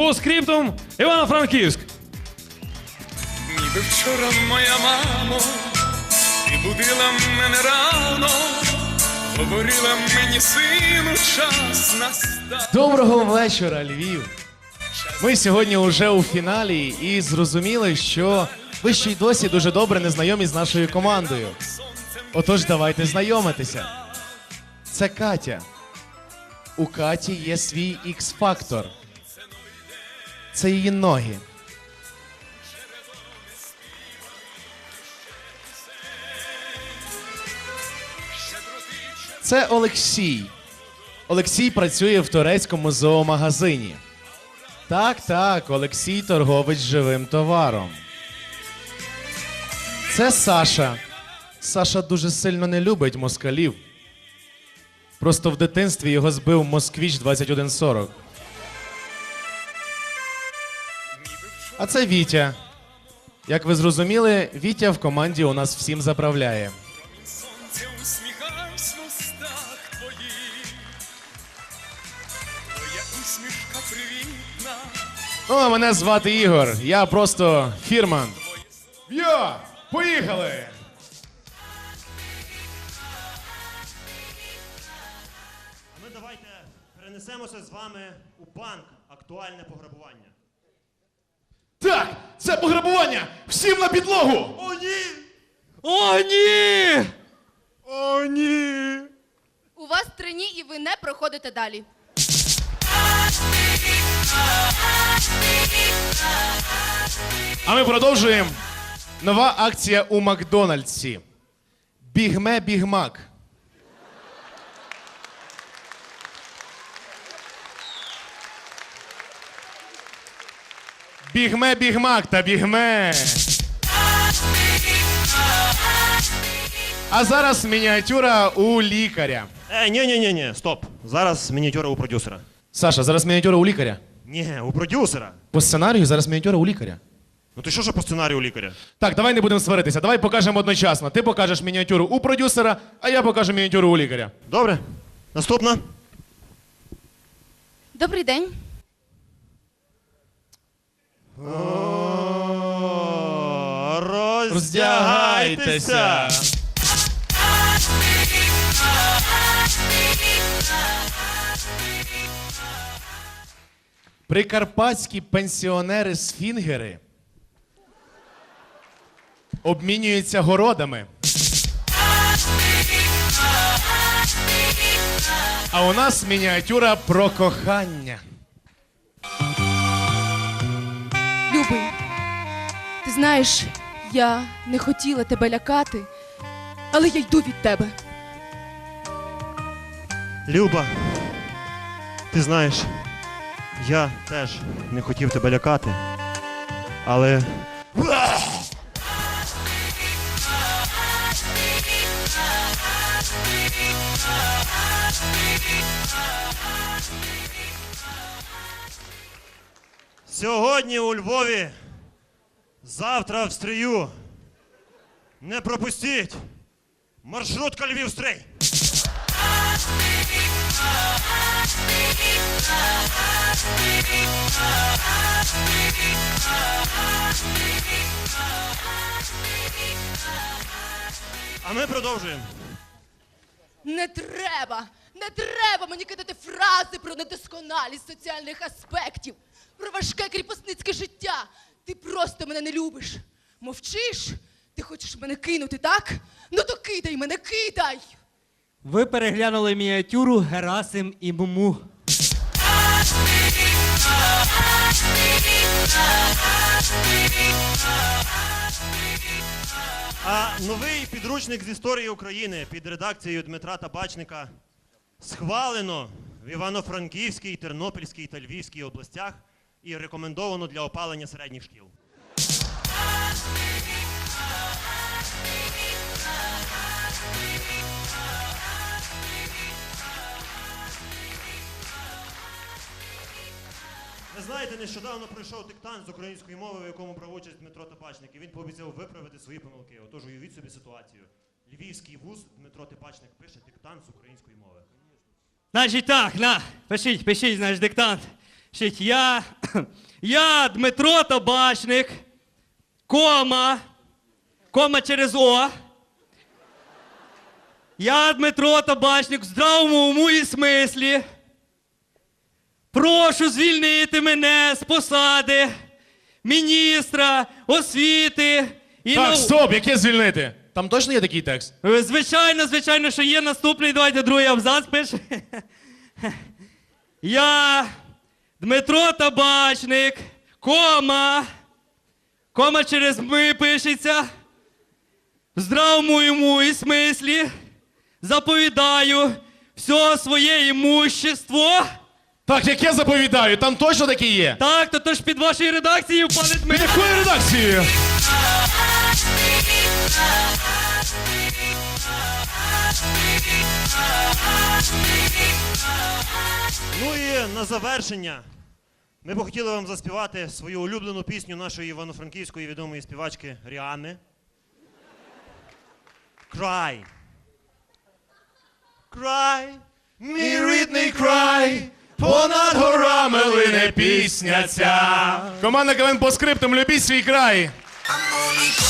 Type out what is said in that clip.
По скриптум Івано-Франківськ. Ніби вчора моя мамо, ти будила мене рано, говорила мені сину, час настав. Доброго вечора, Львів. Ми сьогодні вже у фіналі і зрозуміли, що ви ще й досі дуже добре не знайомі з нашою командою. Отож, давайте знайомитися. Це Катя. У Каті є свій X-фактор. Це її ноги. Це Олексій. Олексій працює в турецькому зоомагазині. Так, так, Олексій торговець живим товаром. Це Саша. Саша дуже сильно не любить москалів. Просто в дитинстві його збив москвіч 2140. А це Вітя. Як ви зрозуміли, Вітя в команді у нас всім заправляє. Ну, а мене звати Ігор. Я просто фірман. Йо! Поїхали! А ми давайте перенесемося з вами у банк. Актуальне пограбування. Так, це пограбування! Всім на підлогу! О, ні! О, ні! О, ні! У вас три ні, і ви не проходите далі. А ми продовжуємо. Нова акція у Макдональдсі. Бігме Бігмак. Бігме Бігмак та бігме. А зараз мініатюра у лікаря. Е, ні, ні, ні, ні, стоп. Зараз мініатюра у продюсера. Саша, зараз мініатюра у лікаря. Ні, у продюсера. По сценарію зараз мініатюра у лікаря. Ну ти що ж по сценарію лікаря? Так, давай не будемо сваритися. Давай покажемо одночасно. Ти покажеш мініатюру у продюсера, а я покажу мініатюру у лікаря. Добре. Наступна. Добрий день. Роздягайтеся! Прикарпатські пенсіонери сфінгери обмінюються городами. А у нас мініатюра про кохання. Любий, ти знаєш, я не хотіла тебе лякати, але я йду від тебе. Люба, ти знаєш, я теж не хотів тебе лякати, але. Сьогодні у Львові, завтра в Стрию. Не пропустіть! Маршрутка Львів-Стрий! А ми продовжуємо. Не треба, не треба мені кидати фрази про недосконалість соціальних аспектів, про важке кріпосницьке життя. Ти просто мене не любиш. Мовчиш? Ти хочеш мене кинути, так? Ну то кидай мене, кидай! Ви переглянули мініатюру Герасим і Муму. А новий підручник з історії України під редакцією Дмитра Табачника схвалено в Івано-Франківській, Тернопільській та Львівській областях і рекомендовано для опалення середніх шкіл. Ви знаєте, нещодавно пройшов диктант з української мови, в якому брав участь Дмитро Тепачник, і він пообіцяв виправити свої помилки. Отож, уявіть собі ситуацію. Львівський вуз Дмитро Тепачник пише диктант з української мови. Значить так, на, пишіть, пишіть, знаєш, диктант. Щить я, я Дмитро Табачник, кома, кома через О. Я Дмитро Табачник в здравому уму і смислі. Прошу звільнити мене з посади міністра освіти і Так, нау- стоп, яке звільнити? Там точно є такий текст? Е, Звичайно, звичайно, що є наступний. Давайте другий абзац пише. Я Дмитро Табачник, кома. Кома через ми пишеться. В здравому йому і смислі. Заповідаю все своє імущество. Так, яке заповідаю? Там точно таке є? Так, то то ж під вашою редакцією, пане Під Дмитро. якою редакцією? Ну і на завершення ми б хотіли вам заспівати свою улюблену пісню нашої івано-франківської відомої співачки Ріани. Край. Край, мій рідний край, понад горами лине пісня ця. Команда КВН по скриптам, любіть свій край. I'm only